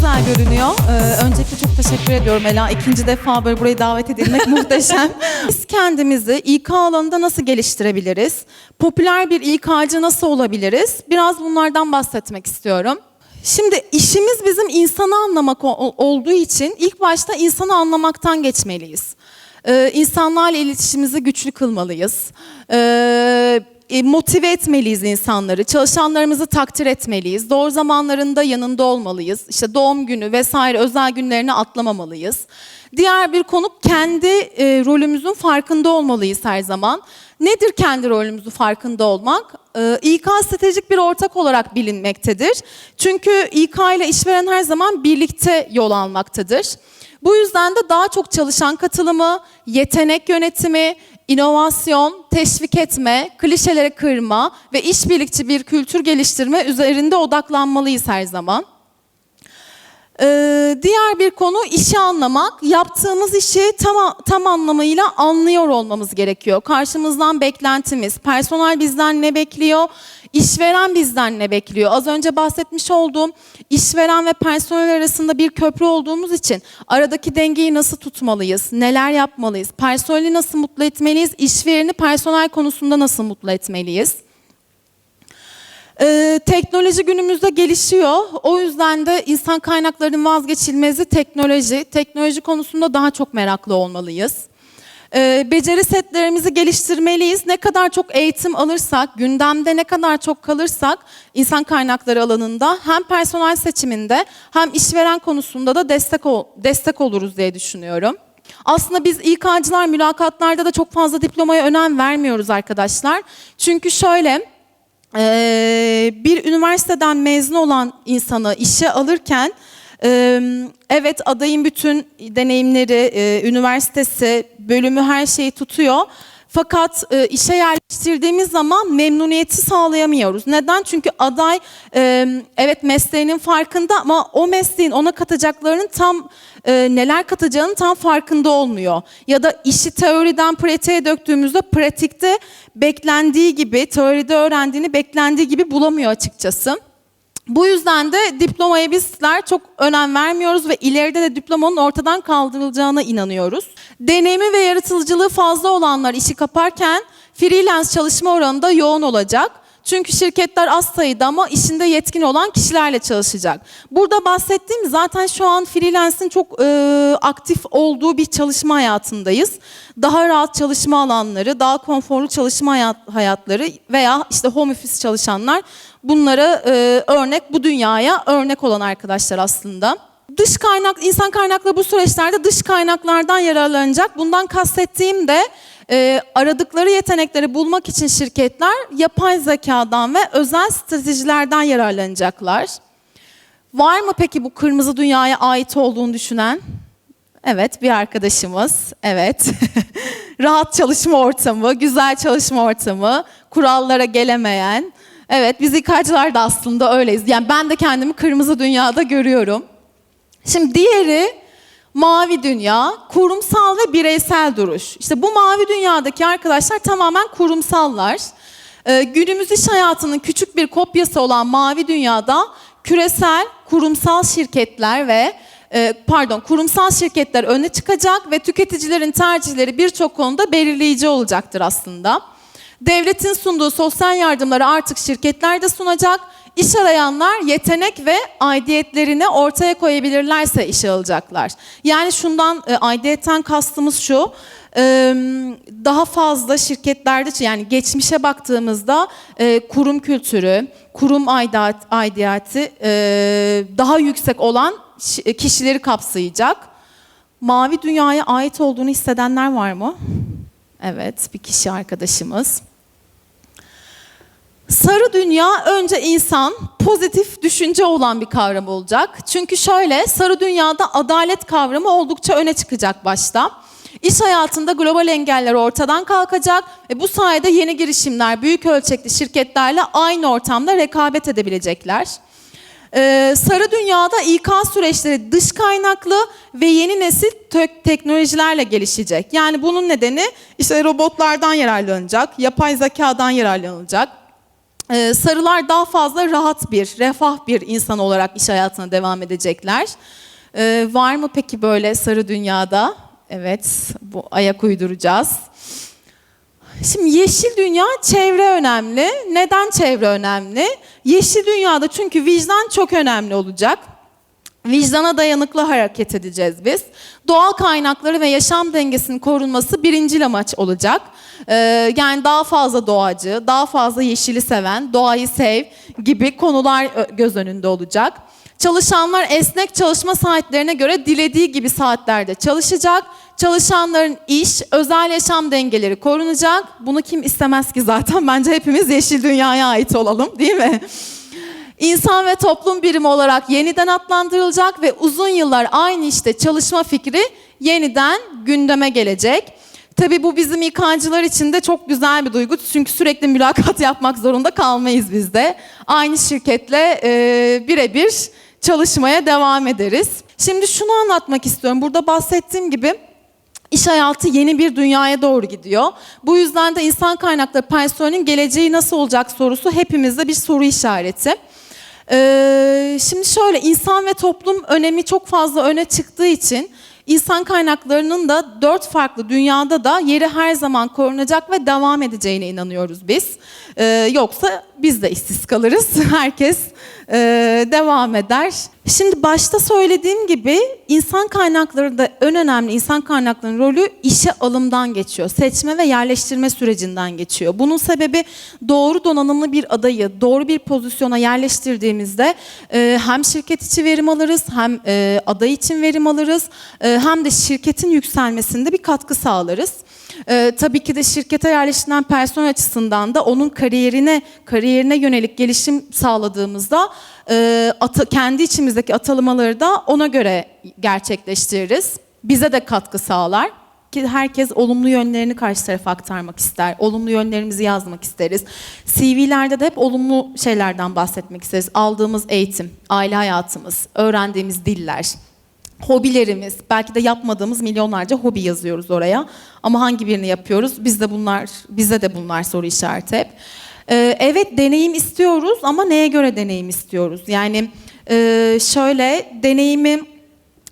güzel görünüyor. Ee, öncelikle çok teşekkür ediyorum Ela. İkinci defa böyle buraya davet edilmek muhteşem. Biz kendimizi İK alanında nasıl geliştirebiliriz? Popüler bir İK'cı nasıl olabiliriz? Biraz bunlardan bahsetmek istiyorum. Şimdi işimiz bizim insanı anlamak olduğu için ilk başta insanı anlamaktan geçmeliyiz. Ee, insanlarla iletişimimizi güçlü kılmalıyız. Ee, motive etmeliyiz insanları, çalışanlarımızı takdir etmeliyiz. Doğru zamanlarında yanında olmalıyız. İşte doğum günü vesaire özel günlerini atlamamalıyız. Diğer bir konu kendi e, rolümüzün farkında olmalıyız her zaman. Nedir kendi rolümüzü farkında olmak? Ee, İK stratejik bir ortak olarak bilinmektedir. Çünkü İK ile işveren her zaman birlikte yol almaktadır. Bu yüzden de daha çok çalışan katılımı, yetenek yönetimi, inovasyon, teşvik etme, klişeleri kırma ve işbirlikçi bir kültür geliştirme üzerinde odaklanmalıyız her zaman. Ee, diğer bir konu işi anlamak. Yaptığımız işi tam, tam anlamıyla anlıyor olmamız gerekiyor. Karşımızdan beklentimiz, personel bizden ne bekliyor, işveren bizden ne bekliyor. Az önce bahsetmiş olduğum işveren ve personel arasında bir köprü olduğumuz için aradaki dengeyi nasıl tutmalıyız, neler yapmalıyız, personeli nasıl mutlu etmeliyiz, işvereni personel konusunda nasıl mutlu etmeliyiz. Ee, teknoloji günümüzde gelişiyor. O yüzden de insan kaynaklarının vazgeçilmezi teknoloji. Teknoloji konusunda daha çok meraklı olmalıyız. Ee, beceri setlerimizi geliştirmeliyiz. Ne kadar çok eğitim alırsak, gündemde ne kadar çok kalırsak insan kaynakları alanında hem personel seçiminde hem işveren konusunda da destek ol- destek oluruz diye düşünüyorum. Aslında biz İK'cılar mülakatlarda da çok fazla diplomaya önem vermiyoruz arkadaşlar. Çünkü şöyle ee, bir üniversiteden mezun olan insanı işe alırken e, evet adayın bütün deneyimleri, e, üniversitesi, bölümü her şeyi tutuyor. Fakat e, işe yerleştirdiğimiz zaman memnuniyeti sağlayamıyoruz. Neden? Çünkü aday e, evet mesleğinin farkında ama o mesleğin ona katacaklarının tam e, neler katacağının tam farkında olmuyor. Ya da işi teoriden pratiğe döktüğümüzde pratikte beklendiği gibi, teoride öğrendiğini beklendiği gibi bulamıyor açıkçası. Bu yüzden de diplomaya bizler çok önem vermiyoruz ve ileride de diplomanın ortadan kaldırılacağına inanıyoruz. Deneyimi ve yaratıcılığı fazla olanlar işi kaparken freelance çalışma oranı da yoğun olacak. Çünkü şirketler az sayıda ama işinde yetkin olan kişilerle çalışacak. Burada bahsettiğim zaten şu an freelance'in çok e, aktif olduğu bir çalışma hayatındayız. Daha rahat çalışma alanları, daha konforlu çalışma hayat, hayatları veya işte home office çalışanlar bunlara e, örnek, bu dünyaya örnek olan arkadaşlar aslında. Dış kaynak, insan kaynakları bu süreçlerde dış kaynaklardan yararlanacak. Bundan kastettiğim de e, aradıkları yetenekleri bulmak için şirketler yapay zekadan ve özel stratejilerden yararlanacaklar. Var mı peki bu kırmızı dünyaya ait olduğunu düşünen? Evet, bir arkadaşımız. Evet. Rahat çalışma ortamı, güzel çalışma ortamı, kurallara gelemeyen. Evet, biz İK'cılar da aslında öyleyiz. Yani ben de kendimi kırmızı dünyada görüyorum. Şimdi diğeri mavi dünya, kurumsal ve bireysel duruş. İşte bu mavi dünyadaki arkadaşlar tamamen kurumsallar. Ee, günümüz iş hayatının küçük bir kopyası olan mavi dünyada küresel kurumsal şirketler ve e, pardon kurumsal şirketler öne çıkacak ve tüketicilerin tercihleri birçok konuda belirleyici olacaktır aslında. Devletin sunduğu sosyal yardımları artık şirketler de sunacak. İş arayanlar yetenek ve aidiyetlerini ortaya koyabilirlerse işe alacaklar. Yani şundan e, aidiyetten kastımız şu. e, daha fazla şirketlerde yani geçmişe baktığımızda e, kurum kültürü, kurum aidat, aidiyeti e, daha yüksek olan şi- kişileri kapsayacak. Mavi dünyaya ait olduğunu hissedenler var mı? Evet, bir kişi arkadaşımız. Sarı dünya önce insan pozitif düşünce olan bir kavram olacak. Çünkü şöyle sarı dünyada adalet kavramı oldukça öne çıkacak başta. İş hayatında global engeller ortadan kalkacak ve bu sayede yeni girişimler büyük ölçekli şirketlerle aynı ortamda rekabet edebilecekler. Ee, sarı dünyada İK süreçleri dış kaynaklı ve yeni nesil tök- teknolojilerle gelişecek. Yani bunun nedeni işte robotlardan yararlanacak, yapay zekadan yararlanılacak. Ee, sarılar daha fazla rahat bir, refah bir insan olarak iş hayatına devam edecekler. Ee, var mı peki böyle sarı dünyada? Evet, bu ayak uyduracağız. Şimdi yeşil dünya çevre önemli. Neden çevre önemli? Yeşil dünyada çünkü vicdan çok önemli olacak. Vicdana dayanıklı hareket edeceğiz biz. Doğal kaynakları ve yaşam dengesinin korunması birinci amaç olacak. Ee, yani daha fazla doğacı, daha fazla yeşili seven, doğayı sev gibi konular ö- göz önünde olacak. Çalışanlar esnek çalışma saatlerine göre dilediği gibi saatlerde çalışacak. Çalışanların iş, özel yaşam dengeleri korunacak. Bunu kim istemez ki zaten? Bence hepimiz yeşil dünyaya ait olalım değil mi? İnsan ve toplum birimi olarak yeniden adlandırılacak ve uzun yıllar aynı işte çalışma fikri yeniden gündeme gelecek. Tabii bu bizim İK'cılar için de çok güzel bir duygu. Çünkü sürekli mülakat yapmak zorunda kalmayız biz de. Aynı şirketle e, birebir çalışmaya devam ederiz. Şimdi şunu anlatmak istiyorum. Burada bahsettiğim gibi İş hayatı yeni bir dünyaya doğru gidiyor. Bu yüzden de insan kaynakları personelinin geleceği nasıl olacak sorusu hepimizde bir soru işareti. Ee, şimdi şöyle insan ve toplum önemi çok fazla öne çıktığı için insan kaynaklarının da dört farklı dünyada da yeri her zaman korunacak ve devam edeceğine inanıyoruz biz. Ee, yoksa biz de işsiz kalırız. Herkes e, devam eder. Şimdi başta söylediğim gibi insan kaynaklarında en önemli insan kaynaklarının rolü işe alımdan geçiyor. Seçme ve yerleştirme sürecinden geçiyor. Bunun sebebi doğru donanımlı bir adayı doğru bir pozisyona yerleştirdiğimizde e, hem şirket içi verim alırız hem e, aday için verim alırız e, hem de şirketin yükselmesinde bir katkı sağlarız. Ee, tabii ki de şirkete yerleştirilen personel açısından da onun kariyerine kariyerine yönelik gelişim sağladığımızda e, ata- kendi içimizdeki atılmaları da ona göre gerçekleştiririz. Bize de katkı sağlar ki herkes olumlu yönlerini karşı tarafa aktarmak ister. Olumlu yönlerimizi yazmak isteriz. CV'lerde de hep olumlu şeylerden bahsetmek isteriz. Aldığımız eğitim, aile hayatımız, öğrendiğimiz diller, hobilerimiz, belki de yapmadığımız milyonlarca hobi yazıyoruz oraya. Ama hangi birini yapıyoruz? Biz de bunlar, bize de bunlar soru işareti hep. Ee, evet deneyim istiyoruz ama neye göre deneyim istiyoruz? Yani e, şöyle deneyimi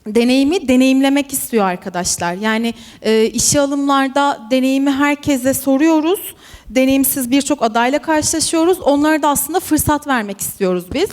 deneyimi deneyimlemek istiyor arkadaşlar. Yani e, işe alımlarda deneyimi herkese soruyoruz. Deneyimsiz birçok adayla karşılaşıyoruz. Onlara da aslında fırsat vermek istiyoruz biz.